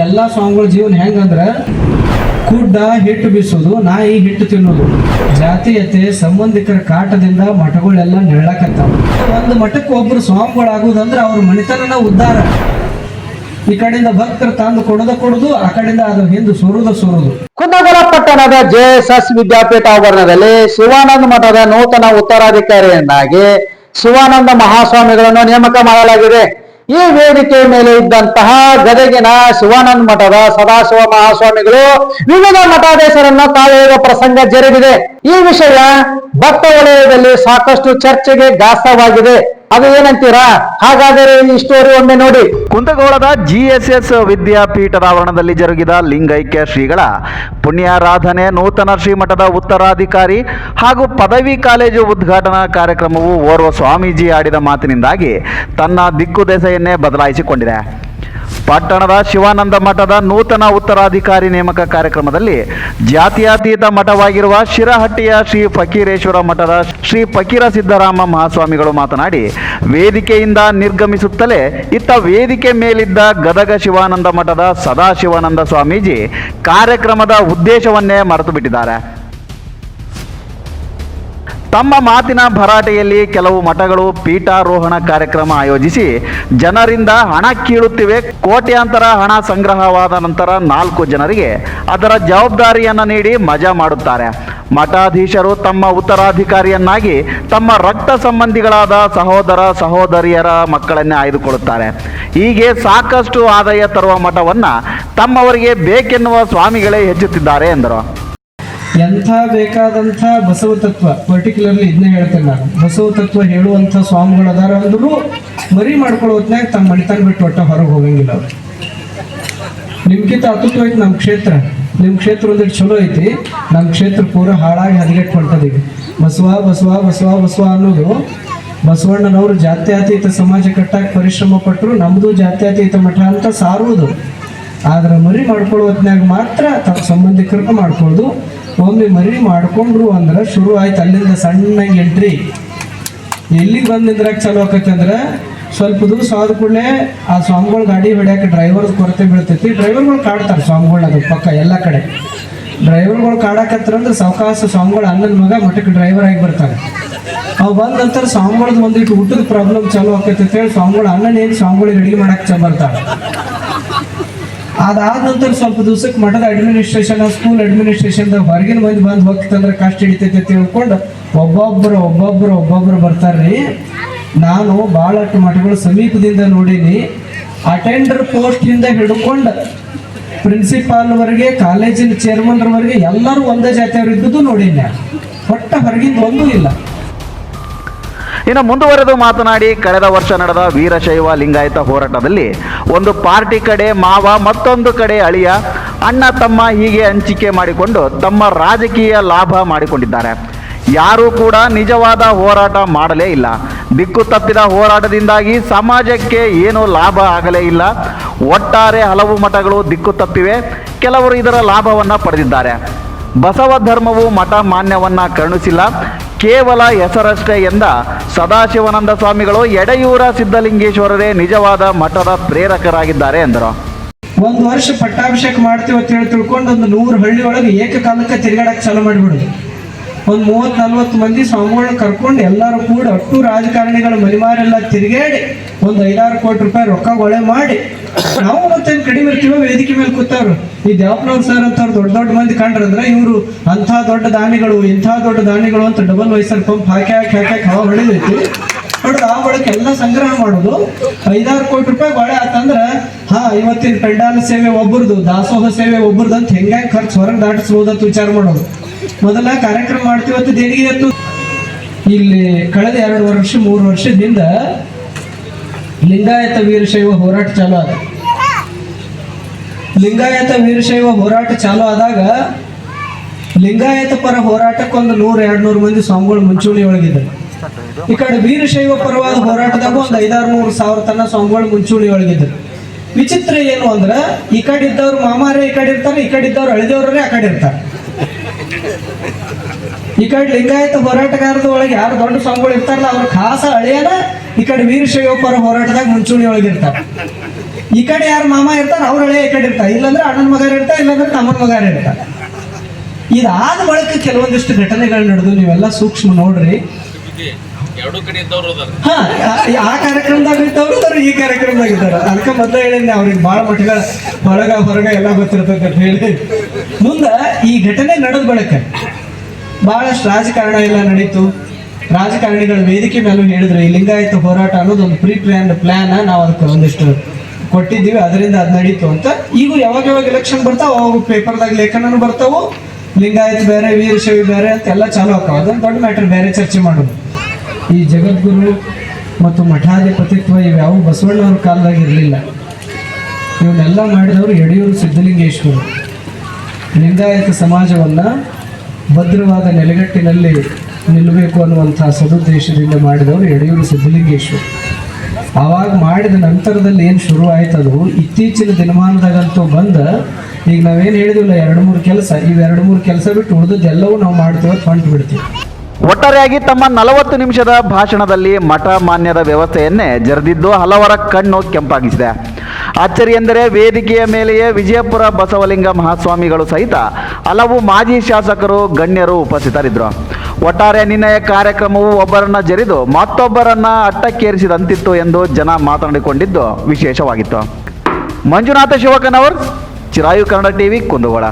ಎಲ್ಲ ಸ್ವಾಮಿಗಳ ಜೀವನ ಹೆಂಗಂದ್ರ ಕುಡ್ಡ ಹಿಟ್ಟು ಬೀಸೋದು, ನಾಯಿ ಹಿಟ್ಟು ತಿನ್ನೋದು. ಜಾತೀಯತೆ ಸಂಬಂಧಿಕರ ಕಾಟದಿಂದ ಮಠಗಳೆಲ್ಲ ನೆರಳಕತ್ತಾವ. ಒಂದು ಮಠಕ್ಕೆ ಒಬ್ರು ಸ್ವಾಮಿಗಳಾಗುದಂದ್ರೆ ಅವ್ರ ಮನೆತನನ ಉದ್ಧಾರ. ಈ ಕಡೆಯಿಂದ ಭಕ್ತರು ತಂದು ಕೊಡೋದ ಕೊಡುದು, ಆ ಕಡೆಯಿಂದ ಅದು ಹಿಂದೆ ಸುರುದ ಸುರುದು. ಕುಂದಗೋಳ ಪಟ್ಟಣದ ಜೆಎಸ್ಎಸ್ ವಿದ್ಯಾಪೀಠ ಆವರಣದಲ್ಲಿ ಶಿವಾನಂದ ಮಠದ ನೂತನ ಉತ್ತರಾಧಿಕಾರಿಯನ್ನಾಗಿ ಶಿವಾನಂದ ಮಹಾಸ್ವಾಮಿಗಳನ್ನು ನೇಮಕ ಮಾಡಲಾಗಿದೆ. ಈ ವೇದಿಕೆ ಮೇಲೆ ಇದ್ದಂತಹ ಗದಗಿನ ಶಿವಾನಂದ ಮಠದ ಸದಾಶಿವ ಮಹಾಸ್ವಾಮಿಗಳು ವಿವಿಧ ಮಠಾಧೀಶರನ್ನ ತಾಳೆಯುವ ಪ್ರಸಂಗ ಜರುಗಿದೆ. ಈ ವಿಷಯ ಭಕ್ತ ವಲಯದಲ್ಲಿ ಸಾಕಷ್ಟು ಚರ್ಚೆಗೆ ಗ್ರಾಸವಾಗಿದೆ ಅದು ಏನಂತೀರಾ? ಹಾಗಾದರೆ ಈ ಸ್ಟೋರಿ ಒಮ್ಮೆ ನೋಡಿ. ಕುಂದಗೋಳದ ಜಿಎಸ್ಎಸ್ ವಿದ್ಯಾಪೀಠದ ಆವರಣದಲ್ಲಿ ಜರುಗಿದ ಲಿಂಗೈಕ್ಯ ಶ್ರೀಗಳ ಪುಣ್ಯಾರಾಧನೆ ನೂತನ ಶ್ರೀಮಠದ ಉತ್ತರಾಧಿಕಾರಿ ಹಾಗೂ ಪದವಿ ಕಾಲೇಜು ಉದ್ಘಾಟನಾ ಕಾರ್ಯಕ್ರಮವು ಓರ್ವ ಸ್ವಾಮೀಜಿ ಆಡಿದ ಮಾತಿನಿಂದಾಗಿ ತನ್ನ ದಿಕ್ಕುದೆಸೆಯನ್ನೇ ಬದಲಾಯಿಸಿಕೊಂಡಿದೆ. ಪಟ್ಟಣದ ಶಿವಾನಂದ ಮಠದ ನೂತನ ಉತ್ತರಾಧಿಕಾರಿ ನೇಮಕ ಕಾರ್ಯಕ್ರಮದಲ್ಲಿ ಜಾತ್ಯತೀತ ಮಠವಾಗಿರುವ ಶಿರಹಟ್ಟಿಯ ಶ್ರೀ ಫಕೀರೇಶ್ವರ ಮಠದ ಶ್ರೀ ಫಕೀರ ಸಿದ್ದರಾಮ ಮಹಾಸ್ವಾಮಿಗಳು ಮಾತನಾಡಿ, ವೇದಿಕೆಯಿಂದ ನಿರ್ಗಮಿಸುತ್ತಲೇ ಇತ್ತ ವೇದಿಕೆ ಮೇಲಿದ್ದ ಗದಗ ಶಿವಾನಂದ ಮಠದ ಸದಾಶಿವಾನಂದ ಸ್ವಾಮೀಜಿ ಕಾರ್ಯಕ್ರಮದ ಉದ್ದೇಶವನ್ನೇ ಮರೆತು ಬಿಟ್ಟಿದ್ದಾರೆ ತಮ್ಮ ಮಾತಿನ ಭರಾಟೆಯಲ್ಲಿ ಕೆಲವು ಮಠಗಳು ಪೀಠಾರೋಹಣ ಕಾರ್ಯಕ್ರಮ ಆಯೋಜಿಸಿ ಜನರಿಂದ ಹಣ ಕೀಳುತ್ತಿವೆ. ಕೋಟ್ಯಾಂತರ ಹಣ ಸಂಗ್ರಹವಾದ ನಂತರ ನಾಲ್ಕು ಜನರಿಗೆ ಅದರ ಜವಾಬ್ದಾರಿಯನ್ನು ನೀಡಿ ಮಜಾ ಮಾಡುತ್ತಾರೆ. ಮಠಾಧೀಶರು ತಮ್ಮ ಉತ್ತರಾಧಿಕಾರಿಯನ್ನಾಗಿ ತಮ್ಮ ರಕ್ತ ಸಂಬಂಧಿಗಳಾದ ಸಹೋದರ ಸಹೋದರಿಯರ ಮಕ್ಕಳನ್ನೇ ಆಯ್ದುಕೊಳ್ಳುತ್ತಾರೆ. ಹೀಗೆ ಸಾಕಷ್ಟು ಆದಾಯ ತರುವ ಮಠವನ್ನು ತಮ್ಮವರಿಗೆ ಬೇಕೆನ್ನುವ ಸ್ವಾಮಿಗಳೇ ಹೆಚ್ಚುತ್ತಿದ್ದಾರೆ ಎಂದರು. ಎಂಥ ಬೇಕಾದಂಥ ಬಸವ ತತ್ವ ಪರ್ಟಿಕ್ಯುಲರ್ಲಿ ಇದನ್ನೇ ಹೇಳ್ತೇನೆ ನಾನು. ಬಸವ ತತ್ವ ಹೇಳುವಂಥ ಸ್ವಾಮಿಗಳು ಅದಾರ ಅಂದ್ರೂ ಮರಿ ಮಾಡ್ಕೊಳ್ಳೋ ಹೊತ್ನ್ಯಾಗ ತಮ್ಮ ಮಣಿತನ ಬಿಟ್ಟು ಒಟ್ಟ ಹೊರಗೆ ಹೋಗಂಗಿಲ್ಲ ಅವ್ರು. ನಿಮ್ಗಿಂತ ಅತುತ್ವೈತಿ ನಮ್ಮ ಕ್ಷೇತ್ರ. ನಿಮ್ಮ ಕ್ಷೇತ್ರ ಒಂದಿಟ್ಟು ಚಲೋ ಐತಿ, ನಮ್ಮ ಕ್ಷೇತ್ರ ಪೂರ ಹಾಳಾಗಿ ಹದಗೆಟ್ಟು ಹೊಂಟದೀವಿ ಬಸವ ಬಸವ ಬಸವ ಬಸವ ಅನ್ನೋದು ಬಸವಣ್ಣನವರು ಜಾತ್ಯಾತೀತ ಸಮಾಜ ಕಟ್ಟಾಕ ಪರಿಶ್ರಮ ಪಟ್ಟರು ನಮ್ಮದು ಜಾತ್ಯಾತೀತ ಮಠ ಅಂತ ಸಾರುವುದು. ಆದ್ರೆ ಮರಿ ಮಾಡ್ಕೊಳ್ಳೋ ಹೊತ್ನ್ಯಾಗ ಮಾತ್ರ ತಮ್ಮ ಸಂಬಂಧಿಕರನ್ನು ಮಾಡ್ಕೊಳ್ಳೋದು. ಒಮ್ಮೆ ಮರಿ ಮಾಡ್ಕೊಂಡ್ರು ಅಂದ್ರೆ ಶುರು ಆಯ್ತು. ಅಲ್ಲಿಂದ ಸಣ್ಣ ಎಂಟ್ರಿ ಎಲ್ಲಿಗೆ ಬಂದು ನಿಂದ್ರಾಗ ಚಲೋ ಆಕೈತಿ ಅಂದ್ರೆ ಸ್ವಲ್ಪ ದಿವಸ ಆದ ಕೂಡಲೇ ಆ ಸ್ವಾಮಿಗಳು ಗಾಡಿ ಬಿಡಕ್ಕೆ ಡ್ರೈವರ್ ಕೊರತೆ ಬೀಳ್ತೈತಿ. ಡ್ರೈವರ್ಗಳು ಕಾಡ್ತಾರೆ ಸ್ವಾಮಿಗಳು ಅದು ಪಕ್ಕ ಎಲ್ಲ ಕಡೆ. ಡ್ರೈವರ್ಗಳು ಕಾಡಕತ್ರ ಅಂದ್ರೆ ಸಾವಕಾಶ ಸ್ವಾಮಿಗಳು ಅಣ್ಣನ ಮಗ ಮಠಕ್ಕೆ ಡ್ರೈವರ್ ಆಗಿ ಬರ್ತಾರೆ ಅವು ಬಂದ ನಂತರ ಸ್ವಾಮಿಗಳದ್ದು ಒಂದಿಟ್ಟು ಊಟದ ಪ್ರಾಬ್ಲಮ್ ಚಾಲೂ ಆಕೈತಿ ಅಂತ ಹೇಳಿ ಸ್ವಾಮಿಗಳು ಅಣ್ಣನ ಏನು ಸ್ವಾಮಿಗಳಿಗೆ ಅಡಿಗೆ ಮಾಡಕ್ಕೆ ಚ ಬರ್ತಾರೆ. ಅದಾದ ನಂತರ ಸ್ವಲ್ಪ ದಿವಸಕ್ಕೆ ಮಠದ ಅಡ್ಮಿನಿಸ್ಟ್ರೇಷನ್ ಸ್ಕೂಲ್ ಅಡ್ಮಿನಿಸ್ಟ್ರೇಷನ್ದಾಗ ಹೊರಗಿನ ಮಂದಿ ಬಂದು ಹೋಗ್ತಂದ್ರೆ ಕಷ್ಟ ಹಿಡಿತೈತೆ ಅಂತ ತಿಳ್ಕೊಂಡು ಒಬ್ಬೊಬ್ಬರು ಒಬ್ಬೊಬ್ಬರು ಒಬ್ಬೊಬ್ಬರು ಬರ್ತಾರ್ರಿ. ನಾನು ಭಾಳಷ್ಟು ಮಠಗಳು ಸಮೀಪದಿಂದ ನೋಡೀನಿ. ಅಟೆಂಡರ್ ಪೋಸ್ಟಿಂದ ಹಿಡ್ಕೊಂಡು ಪ್ರಿನ್ಸಿಪಾಲ್ವರೆಗೆ ಕಾಲೇಜಿನ ಚೇರ್ಮನ್ರವರೆಗೆ ಎಲ್ಲರೂ ಒಂದೇ ಜಾತಿಯವರು ಇದ್ದುದು ನೋಡೀನಿ. ಒಟ್ಟ ಹೊರಗಿಂದ ಒಂದೂ ಇಲ್ಲ. ಇನ್ನು ಮುಂದುವರೆದು ಮಾತನಾಡಿ, ಕಳೆದ ವರ್ಷ ನಡೆದ ವೀರಶೈವ ಲಿಂಗಾಯತ ಹೋರಾಟದಲ್ಲಿ ಒಂದು ಪಾರ್ಟಿ ಕಡೆ ಮಾವ, ಮತ್ತೊಂದು ಕಡೆ ಅಳಿಯ, ಅಣ್ಣ, ತಮ್ಮ ಹೀಗೆ ಹಂಚಿಕೆ ಮಾಡಿಕೊಂಡು ತಮ್ಮ ರಾಜಕೀಯ ಲಾಭ ಮಾಡಿಕೊಂಡಿದ್ದಾರೆ. ಯಾರೂ ಕೂಡ ನಿಜವಾದ ಹೋರಾಟ ಮಾಡಲೇ ಇಲ್ಲ. ದಿಕ್ಕು ತಪ್ಪಿದ ಹೋರಾಟದಿಂದಾಗಿ ಸಮಾಜಕ್ಕೆ ಏನೂ ಲಾಭ ಆಗಲೇ ಇಲ್ಲ. ಒಟ್ಟಾರೆ ಹಲವು ಮಠಗಳು ದಿಕ್ಕು ತಪ್ಪಿವೆ. ಕೆಲವರು ಇದರ ಲಾಭವನ್ನು ಪಡೆದಿದ್ದಾರೆ. ಬಸವ ಧರ್ಮವು ಮಠ ಮಾನ್ಯವನ್ನ ಕರುಣಿಸಿಲ್ಲ. ಕೇವಲ ಹೆಸರಷ್ಟೇ ಎಂದ ಸದಾಶಿವಾನಂದ ಸ್ವಾಮಿಗಳು ಎಡೆಯೂರ ಸಿದ್ಧಲಿಂಗೇಶ್ವರರೇ ನಿಜವಾದ ಮಠದ ಪ್ರೇರಕರಾಗಿದ್ದಾರೆ ಎಂದರು. ಒಂದು ವರ್ಷ ಪಟ್ಟಾಭಿಷೇಕ ಮಾಡ್ತೀವಿ ಅಂತ ಹೇಳಿ ತಿಳ್ಕೊಂಡು ಒಂದು ನೂರು ಹಳ್ಳಿ ಒಳಗೆ ಏಕಕಾಲಕ್ಕೆ ತಿರುಗಾಡಕ್ಕೆ ಚಾಲು ಮಾಡಿಬಿಡೋದು. ಒಂದು ಮೂವತ್ತು ನಲ್ವತ್ತು ಮಂದಿ ಸ್ವಾಮಿಗಳನ್ನ ಕರ್ಕೊಂಡು ಎಲ್ಲರೂ ಕೂಡ ಅಷ್ಟು ರಾಜಕಾರಣಿಗಳ ಮನಿಮಾರೆಲ್ಲ ತಿರುಗಾಡಿ ಒಂದು ಐದಾರು ಕೋಟಿ ರೂಪಾಯಿ ರೊಕ್ಕ ಒಳೆ ಮಾಡಿ, ನಾವು ಮತ್ತೆ ಕಡಿಮೆ ಇರ್ತೀವೋ ವೇದಿಕೆ ಮೇಲೆ ಕೂತವ್ರು. ಈ ದೇವಪ್ಪನವ್ರು ಸರ್ ಅಂತವ್ರು ದೊಡ್ಡ ದೊಡ್ಡ ಮಂದಿ ಕಂಡ್ರಂದ್ರೆ ಇವರು ಅಂಥ ದೊಡ್ಡ ದಾನಿಗಳು, ಇಂಥ ದೊಡ್ಡ ದಾನಿಗಳು ಅಂತ ಡಬಲ್ ವೈಸರ್ ಪಂಪ್ ಹಾಕಿ ಹಾಕಿ ಹಾಕಿ ಹಾಕಿ ಹವಾ ಹೊಡಿದೈತಿ ನೋಡಿದ್ರೆ ಆ ಒಳಗೆ ಎಲ್ಲ ಸಂಗ್ರಹ ಮಾಡೋದು, ಐದಾರು ಕೋಟಿ ರೂಪಾಯಿ ಒಳೆ ಆತಂದ್ರೆ, ಹಾ, ಇವತ್ತಿನ ಪೆಂಡಾಲ ಸೇವೆ ಒಬ್ಬರದು ದಾಸೋಹ ಸೇವೆ ಒಬ್ಬರದು ಅಂತ ಹೆಂಗ ಖರ್ಚು ಹೊರಗೆ ದಾಟಿಸ್ಬೋದಂತ ವಿಚಾರ ಮಾಡೋದು. ಮೊದಲ ಕಾರ್ಯಕ್ರಮ ಮಾಡ್ತೀವತ್ತು ದೇಣಿಗೆ ಎತ್ತು ಇಲ್ಲಿ ಕಳೆದ ಎರಡು ವರ್ಷ, ಮೂರು ವರ್ಷದಿಂದ ಲಿಂಗಾಯತ ವೀರಶೈವ ಹೋರಾಟ ಚಾಲು ಆದ. ಲಿಂಗಾಯತ ವೀರಶೈವ ಹೋರಾಟ ಚಾಲು ಆದಾಗ ಲಿಂಗಾಯತ ಪರ ಹೋರಾಟಕ್ಕೊಂದು ನೂರ, ಎರಡು ನೂರು ಮಂದಿ ಸ್ವಾಮಿಗಳು ಮುಂಚೂಣಿ ಒಳಗಿದ್ದರು. ಈ ಕಡೆ ವೀರಶೈವ ಪರವಾದ ಹೋರಾಟದಾಗ ಒಂದು ಐದಾರು ನೂರು ಸಾವಿರ ತನ ಸ್ವಾಮಿಗಳು ಮುಂಚೂಣಿ ಒಳಗಿದ್ದರು. ವಿಚಿತ್ರ ಏನು ಅಂದ್ರೆ, ಈ ಕಡೆ ಇದ್ದವ್ರು ಮಾಮಾರೇ, ಈ ಕಡೆ ಇರ್ತಾರೆ, ಈ ಕಡೆ ಇದ್ದವ್ರು ಅಳಿದೇವ್ರೇ ಆ ಕಡೆ ಇರ್ತಾರೆ. ಈ ಕಡೆ ಲಿಂಗಾಯತ ಹೋರಾಟಗಾರದ ಒಳಗೆ ಯಾರು ದೊಡ್ಡ ಸ್ವಾಮಿಗಳು ಇರ್ತಾರಲ್ಲ, ಅವ್ರ ಖಾಸ ಅಳಿಯನ ಈ ಕಡೆ ವೀರಶೈವ ಪರ ಹೋರಾಟದಾಗ ಮುಂಚೂಣಿ ಒಳಗಿರ್ತಾರೆ ಈ ಕಡೆ ಯಾರು ಮಾಮ ಇರ್ತಾರ, ಅವ್ರ ಹಳೆ ಈ ಕಡೆ ಇರ್ತಾರೆ. ಇಲ್ಲಾಂದ್ರೆ ಅಣ್ಣನ ಮಗ ಇರ್ತಾರೆ, ಇಲ್ಲಾಂದ್ರೆ ತಮ್ಮನ ಮಗ ಇರ್ತಾರೆ. ಇದಾದ ಬಳಿಕ ಕೆಲವೊಂದಿಷ್ಟು ಘಟನೆಗಳು ನಡೆದು ನೀವೆಲ್ಲ ಸೂಕ್ಷ್ಮ ನೋಡ್ರಿ. ಹಾ, ಆ- ಕಾರ್ಯಕ್ರಮದಾಗ ಇದ್ದವ್ರು ಈ ಕಾರ್ಯಕ್ರಮದಾಗ ಇದ್ದಾರೆ. ಅದಕ್ಕೆ ಮೊದಲು ಹೇಳಿದ್ದೆ ಅವ್ರಿಗೆ ಭಾಳ ಮಟ್ಟಗಳ ಹೊರಗ ಹೊರಗ ಎಲ್ಲ ಗೊತ್ತಿರ್ತೈತೆ ಅಂತ ಹೇಳಿ. ಮುಂದೆ ಈ ಘಟನೆ ನಡೆದ ಬಳಿಕ ಬಹಳಷ್ಟು ರಾಜಕಾರಣ ಎಲ್ಲ ನಡೀತು. ರಾಜಕಾರಣಿಗಳ ವೇದಿಕೆ ಮೇಲೂ ಹೇಳಿದ್ರು, ಈ ಲಿಂಗಾಯತ ಹೋರಾಟ ಅನ್ನೋದು ಒಂದು ಪ್ರೀ ಪ್ಲಾನ್ ಪ್ಲಾನ್ ನಾವು ಅದಕ್ಕೆ ಒಂದಿಷ್ಟು ಕೊಟ್ಟಿದ್ದೀವಿ, ಅದರಿಂದ ಅದು ನಡೀತು ಅಂತ. ಈಗ ಯಾವಾಗ ಯಾವಾಗ ಎಲೆಕ್ಷನ್ ಬರ್ತಾವ, ಅವಾಗ ಪೇಪರ್ದಾಗ ಲೇಖನೂ ಬರ್ತಾವು. ಲಿಂಗಾಯತ್ ಬೇರೆ, ವೀರಶೈವಿ ಬೇರೆ ಅಂತ ಎಲ್ಲ ಚಾಲು ಆಕಾವ ಅದೊಂದು ದೊಡ್ಡ ಮ್ಯಾಟರ್ ಬೇರೆ ಚರ್ಚೆ ಮಾಡೋದು. ಈ ಜಗದ್ಗುರು ಮತ್ತು ಮಠಾಧಿಪತಿತ್ವ ಇವ್ಯಾವು ಬಸವಣ್ಣವ್ರ ಕಾಲದಾಗ ಇರಲಿಲ್ಲ. ಇವನ್ನೆಲ್ಲ ಮಾಡಿದವರು ಯಡಿಯೂರು ಸಿದ್ಧಲಿಂಗೇಶ್ವರು. ಲಿಂಗಾಯತ ಸಮಾಜವನ್ನು ಭದ್ರವಾದ ನೆಲೆಗಟ್ಟಿನಲ್ಲಿ ನಿಲ್ಲಬೇಕು ಅನ್ನುವಂಥ ಸದುದ್ದೇಶದಿಂದ ಮಾಡಿದವರು ಯಡಿಯೂರು ಸಿದ್ಧಲಿಂಗೇಶ್ವರು. ಆವಾಗ ಮಾಡಿದ ನಂತರದಲ್ಲಿ ಏನು ಶುರು ಅದು? ಇತ್ತೀಚಿನ ದಿನಮಾನದಾಗಂತೂ ಬಂದ, ಈಗ ನಾವೇನು ಹೇಳಿದಿಲ್ಲ ಎರಡು ಮೂರು ಕೆಲಸ, ಇವೆರಡು ಮೂರು ಕೆಲಸ ಬಿಟ್ಟು ಉಳಿದದ್ದೆಲ್ಲವೂ ನಾವು ಮಾಡ್ತೀವಿ ಹೊಂಟು ಬಿಡ್ತೀವಿ. ಒಟ್ಟಾರೆಯಾಗಿ ತಮ್ಮ ನಲವತ್ತು ನಿಮಿಷದ ಭಾಷಣದಲ್ಲಿ ಮಠ ಮಾನ್ಯದ ವ್ಯವಸ್ಥೆಯನ್ನೇ ಜರೆದಿದ್ದು ಹಲವರ ಕಣ್ಣು ಕೆಂಪಾಗಿಸಿದೆ. ಅಚ್ಚರಿ ಎಂದರೆ ವೇದಿಕೆಯ ಮೇಲೆಯೇ ವಿಜಯಪುರ ಬಸವಲಿಂಗ ಮಹಾಸ್ವಾಮಿಗಳು ಸಹಿತ ಹಲವು ಮಾಜಿ ಶಾಸಕರು, ಗಣ್ಯರು ಉಪಸ್ಥಿತರಿದ್ದರು. ಒಟ್ಟಾರೆ ನಿನ್ನೆಯ ಕಾರ್ಯಕ್ರಮವು ಒಬ್ಬರನ್ನ ಜರಿದು ಮತ್ತೊಬ್ಬರನ್ನ ಅಟ್ಟಕ್ಕೇರಿಸಿದಂತಿತ್ತು ಎಂದು ಜನ ಮಾತನಾಡಿಕೊಂಡಿದ್ದು ವಿಶೇಷವಾಗಿತ್ತು. ಮಂಜುನಾಥ ಶಿವಕನವರ್, ಚಿರಾಯು ಕನ್ನಡ ಟಿವಿ ಕುಂದಗೋಳ.